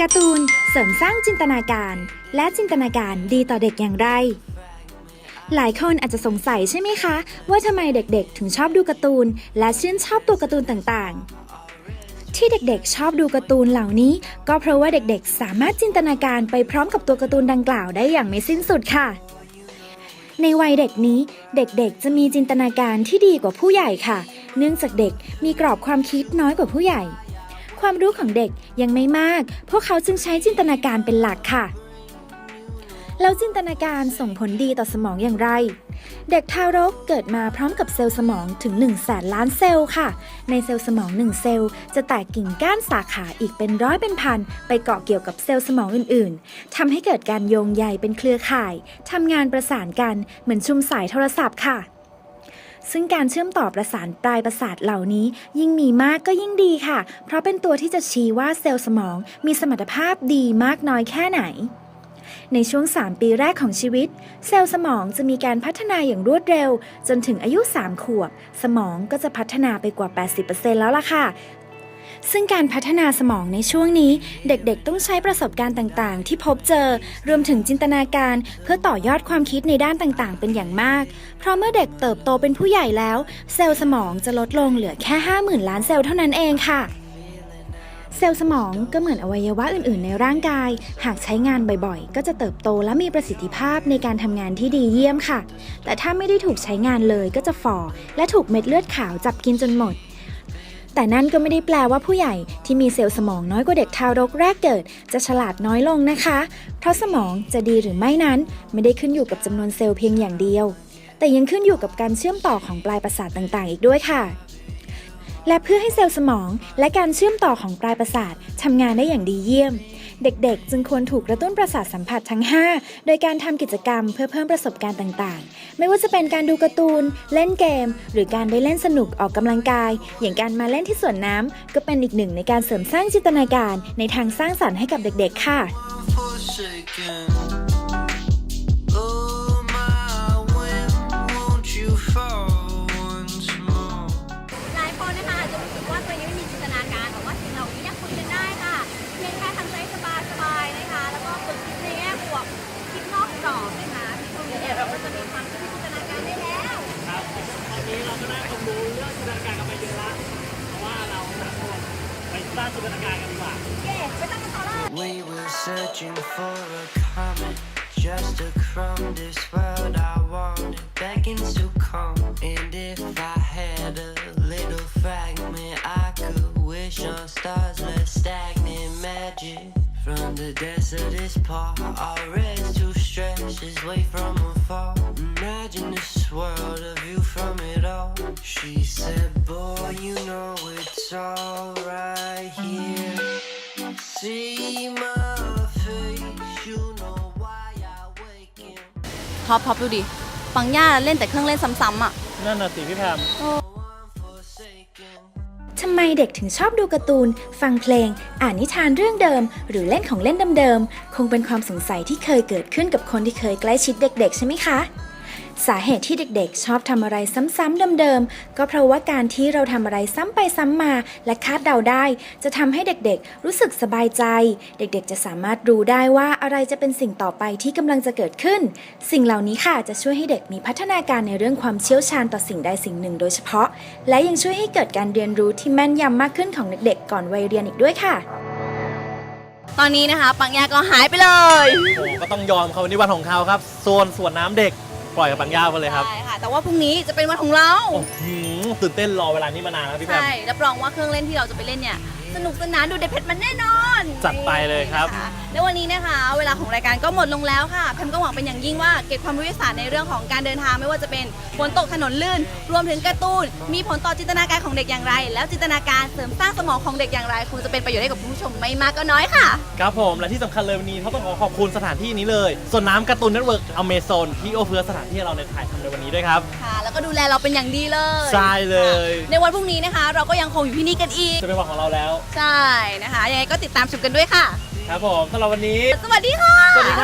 การ์ตูนเสริมสร้างจินตนาการ และจินตนาการดีต่อเด็กอย่างไร หลายคนอาจจะสงสัยใช่ไหมคะ ว่าทำไมเด็กๆ ถึงชอบดูการ์ตูน และชื่นชอบตัวการ์ตูนต่างๆ ที่เด็กๆ ชอบดูการ์ตูนเหล่านี้ ก็เพราะว่าเด็กๆ สามารถจินตนาการไปพร้อมกับตัวการ์ตูนดังกล่าวได้อย่างไม่สิ้นสุดค่ะ ในวัยเด็กนี้ เด็กๆ จะมีจินตนาการที่ดีกว่าผู้ใหญ่ค่ะเเนื่องจากเด็กมีกรอบความคิดน้อยกว่าผู้ใหญ่ ความรู้ของเด็กยังไม่มาก พวกเขาจึงใช้จินตนาการเป็นหลักค่ะ แล้วจินตนาการส่งผลดีต่อสมองอย่างไร เด็กทารกเกิดมาพร้อมกับเซลล์สมองถึง1แสนล้านเซลล์ค่ะ ในเซลล์สมอง 1 เซลล์จะแตกกิ่งก้านสาขาอีกเป็นร้อยเป็นพัน ไปเกาะเกี่ยวกับเซลล์สมองอื่นๆทำให้เกิดการโยงใยเป็นเครือข่ายทำงานประสานกันเหมือนชุมสายโทรศัพท์ค่ะ ซึ่งการเชื่อมต่อประสานปลายประสาทเหล่านี้ยิ่งมีมากก็ยิ่งดีค่ะ เพราะเป็นตัวที่จะชี้ว่าเซลล์สมองมีสมรรถภาพดีมากน้อยแค่ไหน ในช่วง 3 ปีแรกของชีวิต เซลล์สมองจะมีการพัฒนาอย่างรวดเร็ว จนถึงอายุ 3 ขวบ สมองก็จะพัฒนาไปกว่า 80%แล้วล่ะค่ะ ซึ่งการพัฒนาสมองในช่วงนี้ เด็กๆ ต้องใช้ประสบการณ์ต่างๆ ที่พบเจอ รวมถึงจินตนาการเพื่อต่อยอดความคิดในด้านต่างๆ เป็นอย่างมาก เพราะเมื่อเด็กเติบโตเป็นผู้ใหญ่แล้ว เซลล์สมองจะลดลงเหลือแค่ 50,000 ล้านเซลล์เท่านั้นเองค่ะ เซลล์สมองก็เหมือนอวัยวะอื่นๆ ในร่างกาย หากใช้งานบ่อยๆ ก็จะเติบโตและมีประสิทธิภาพในการทำงานที่ดีเยี่ยมค่ะ แต่ถ้าไม่ได้ถูกใช้งานเลยก็จะฝ่อและถูกเม็ดเลือดขาวจับกินจนหมด แต่นั่นก็ไม่ได้แปลว่าผู้ใหญ่ที่มีเซลล์สมองน้อยกว่าเด็กทารกแรกเกิด จะฉลาดน้อยลงนะคะ เพราะสมองจะดีหรือไม่นั้น ไม่ได้ขึ้นอยู่กับจำนวนเซลล์เพียงอย่างเดียว แต่ยังขึ้นอยู่กับการเชื่อมต่อของปลายประสาทต่างๆ อีกด้วยค่ะ และเพื่อให้เซลล์สมองและการเชื่อมต่อของปลายประสาททำงานได้อย่างดีเยี่ยม เด็กๆ จึงควรถูกกระตุ้นประสาทสัมผัสทั้ง 5 โดยการทำกิจกรรมเพื่อเพิ่มประสบการณ์ต่างๆ ไม่ว่าจะเป็นการดูการ์ตูน เล่นเกม หรือการได้เล่นสนุกออกกำลังกาย อย่างการมาเล่นที่สวนน้ำก็เป็นอีกหนึ่งในการเสริมสร้างจินตนาการในทางสร้างสรรค์ให้กับเด็กๆ ค่ะ forsaken. We were searching for a comet. Just a crumb, this world I wanted beckons to come. And if I had a little fragment, I could wish on stars less stagnant magic. From the desert is paw, all reds to stretch his way from afar. Imagine this world, of you from it all. She said. ท็อปท็อปดูดิ ปังย่าเล่นแต่เครื่องเล่นซ้ำๆอะ นั่นน่ะสิพี่แพม Forsaken. ทำไมเด็กถึงชอบดูการ์ตูน ฟังเพลง อ่านนิทานเรื่องเดิม หรือเล่นของเล่นเดิมๆ คงเป็นความสงสัยที่เคยเกิดขึ้นกับคนที่เคยใกล้ชิดเด็ก ๆ ใช่ไหมคะ สาเหตุที่เด็กๆ ชอบทำอะไรซ้ำๆเดิมๆ ก็เพราะว่าการที่เราทำอะไรซ้ำไปซ้ำมา และคาดเดาได้ จะทำให้เด็กๆ รู้สึกสบายใจ เด็กๆ จะสามารถรู้ได้ว่าอะไรจะเป็นสิ่งต่อไปที่กำลังจะเกิดขึ้น สิ่งเหล่านี้ค่ะจะช่วยให้เด็กมีพัฒนาการในเรื่องความเชี่ยวชาญต่อสิ่งใดสิ่งหนึ่ง โดยเฉพาะ และยังช่วยให้เกิดการเรียนรู้ที่แม่นยำมากขึ้นของเด็กๆ ก่อนวัยเรียนอีกด้วยค่ะตอนนี้นะคะ ปังย่าก็หายไปเลย โอ้ก็ต้องยอมเขาวันนี้วันของเขาครับโซนสวนน้ำเด็ก ปล่อยกับปังย่าไปเลยครับใช่ค่ะ แต่ว่าพรุ่งนี้จะเป็นวันของเราโอ้โหตื่นเต้นรอเวลานี้มานานแล้วพี่แพมใช่รับรองว่าเครื่องเล่นที่เราจะไปเล่นเนี่ย สนุกสนานดูเด็ดเผ็ดมันแน่นอนจัดไปเลยครับ นี่นะคะ และวันนี้นะคะ เวลาของรายการก็หมดลงแล้วค่ะแพมก็หวังเป็นอย่างยิ่งว่าเก็บความรู้วิสาในเรื่องของการเดินทางไม่ว่าจะเป็นฝนตกถนนลื่น รวมถึงการ์ตูน มีผลต่อจินตนาการของเด็กอย่างไร แล้วจินตนาการเสริมสร้างสมองของเด็กอย่างไรคงจะเป็นประโยชน์ให้กับคุณผู้ชมไม่มากก็น้อยค่ะ ครับผมและที่สำคัญเลยวันนี้เขาต้องขอขอบคุณสถานที่นี้เลยส่วนน้ำการ์ตูนเน็ตเวิร์กอเมซอนที่โอเฟือสถานที่ให้เราในถ่ายทำในวันนี้ด้วยครับค่ะ แล้วก็ดูแลเราเป็นอย่างดีเลยใช่เลยค่ะในวันพรุ่งนี้นะคะ เราก็ยังคงอยู่ที่นี่กันอีกจะเป็นวันของเราแล้ว ใช่นะคะยังไงก็ติดตามชมกันด้วยค่ะ ครับผมสำหรับวันนี้ สวัสดีค่ะ สวัสดีครับ